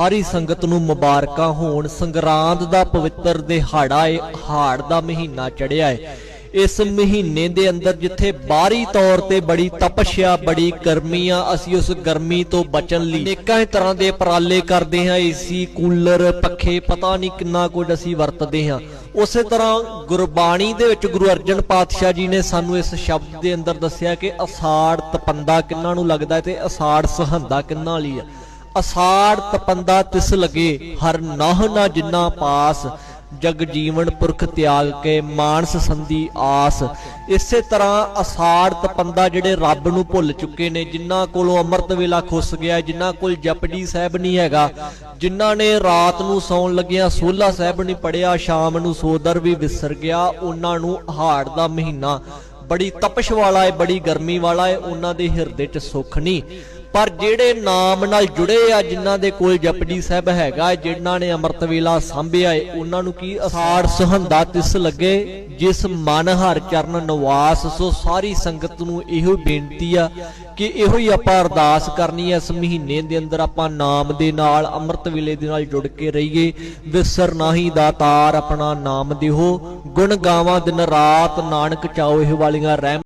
ਸਾਰੀ ਸੰਗਤ ਨੂੰ ਮੁਬਾਰਕਾਂ ਹੋਣ। ਸੰਗਰਾਂਦ ਦਾ ਪਵਿੱਤਰ ਦਿਹਾੜਾ ਏ, ਹਾੜ ਦਾ ਮਹੀਨਾ ਚੜਿਆ ਏ। ਇਸ ਮਹੀਨੇ ਦੇ ਅੰਦਰ ਜਿੱਥੇ ਬਾਹਰੀ ਤੌਰ ਤੇ ਬੜੀ ਤਪਸ਼ਿਆ, ਬੜੀ ਗਰਮੀ ਆ ਅਸੀਂ ਉਸ ਗਰਮੀ ਤੋਂ ਬਚਣ ਲਈ ਅਨੇਕਾਂ ਤਰ੍ਹਾਂ ਦੇ ਉਪਰਾਲੇ ਕਰਦੇ ਹਾਂ। ਏਸੀ ਕੂਲਰ, ਪੱਖੇ, ਪਤਾ ਨਹੀਂ ਕਿੰਨਾ ਕੁਝ ਅਸੀਂ ਵਰਤਦੇ ਹਾਂ। ਉਸੇ ਤਰ੍ਹਾਂ ਗੁਰਬਾਣੀ ਦੇ ਵਿੱਚ ਗੁਰੂ ਅਰਜਨ ਪਾਤਸ਼ਾਹ ਜੀ ਨੇ ਸਾਨੂੰ ਇਸ ਸ਼ਬਦ ਦੇ ਅੰਦਰ ਦੱਸਿਆ ਕਿ ਅਸਾੜ ਤਪੰਦਾ ਕਿੰਨਾ ਨੂੰ ਲੱਗਦਾ ਤੇ ਅਸਾੜ ਸਹੰਦਾ ਕਿੰਨਾ ਲਈ ਆ। ਅਸਾੜ ਤਪੰਦਾ ਤਿਸ ਲਗੇ, ਹਰ ਨਾਹ ਨਾ ਜਿੰਨਾ ਪਾਸ। ਜਗ ਜੀਵਨ ਪੁਰਖ ਤਿਆਗ ਕੇ ਮਾਨਸ ਸੰਧੀ ਆਸ। ਇਸੇ ਤਰ੍ਹਾਂ ਅਸਾੜ ਤਪੰਦਾ ਜਿਹੜੇ ਰੱਬ ਨੂੰ ਭੁੱਲ ਚੁੱਕੇ ਨੇ, ਜਿਨ੍ਹਾਂ ਕੋਲੋਂ ਅੰਮ੍ਰਿਤ ਵੇਲਾ ਖੁੱਸ ਗਿਆ, ਜਿਨ੍ਹਾਂ ਕੋਲ ਜਪਜੀ ਸਾਹਿਬ ਨਹੀਂ ਹੈਗਾ, ਜਿਨ੍ਹਾਂ ਨੇ ਰਾਤ ਨੂੰ ਸੌਣ ਲੱਗਿਆਂ ਸੋਲਾ ਸਾਹਿਬ ਨਹੀਂ ਪੜਿਆ ਸ਼ਾਮ ਨੂੰ ਸੋਦਰ ਵੀ ਵਿਸਰ ਗਿਆ, ਉਹਨਾਂ ਨੂੰ ਹਾੜ ਦਾ ਮਹੀਨਾ। ਬੜੀ ਤਪਸ਼ ਵਾਲਾ ਹੈ ਬੜੀ ਗਰਮੀ ਵਾਲਾ ਹੈ ਉਹਨਾਂ ਦੇ ਹਿਰਦੇ 'ਚ ਸੁੱਖ ਨਹੀਂ। ਪਰ ਜਿਹੜੇ ਨਾਮ ਨਾਲ ਜੁੜੇ ਆ, ਜਿਨ੍ਹਾਂ ਦੇ ਕੋਲ ਜਪਜੀ ਸਾਹਿਬ ਹੈਗਾ, ਜਿਨ੍ਹਾਂ ਨੇ ਅੰਮ੍ਰਿਤ ਵੇਲਾ ਸੰਭਿਆ ਏ, ਉਹਨਾਂ ਨੂੰ ਕੀ ਅਸਾੜ ਸੁਹੰਦਾ ਤਿਸ ਲੱਗੇ, ਜਿਸ ਮਨ ਹਰ ਚਰਨ ਨਿਵਾਸ, ਸੋ ਸਾਰੀ ਸੰਗਤ ਨੂੰ ਇਹੋ ਬੇਨਤੀ ਆ ਕਿ ਇਹੋ ਹੀ ਆਪਾਂ ਅਰਦਾਸ ਕਰਨੀ ਐ ਇਸ ਮਹੀਨੇ ਦੇ ਅੰਦਰ ਆਪਾਂ ਨਾਮ ਦੇ ਨਾਲ, ਅੰਮ੍ਰਿਤ ਵੇਲੇ ਦੇ ਨਾਲ ਜੁੜ ਕੇ ਰਹੀਏ। ਵਿਸਰ ਨਾਹੀ ਦਾਤਾਰ ਆਪਣਾ ਨਾਮ ਦਿਓ। ਗੁਣ ਗਾਵਾਂ ਦਿਨ ਰਾਤ, ਨਾਨਕ ਚਾਓ ਇਹ ਵਾਲੀਆਂ ਰਹਿਮ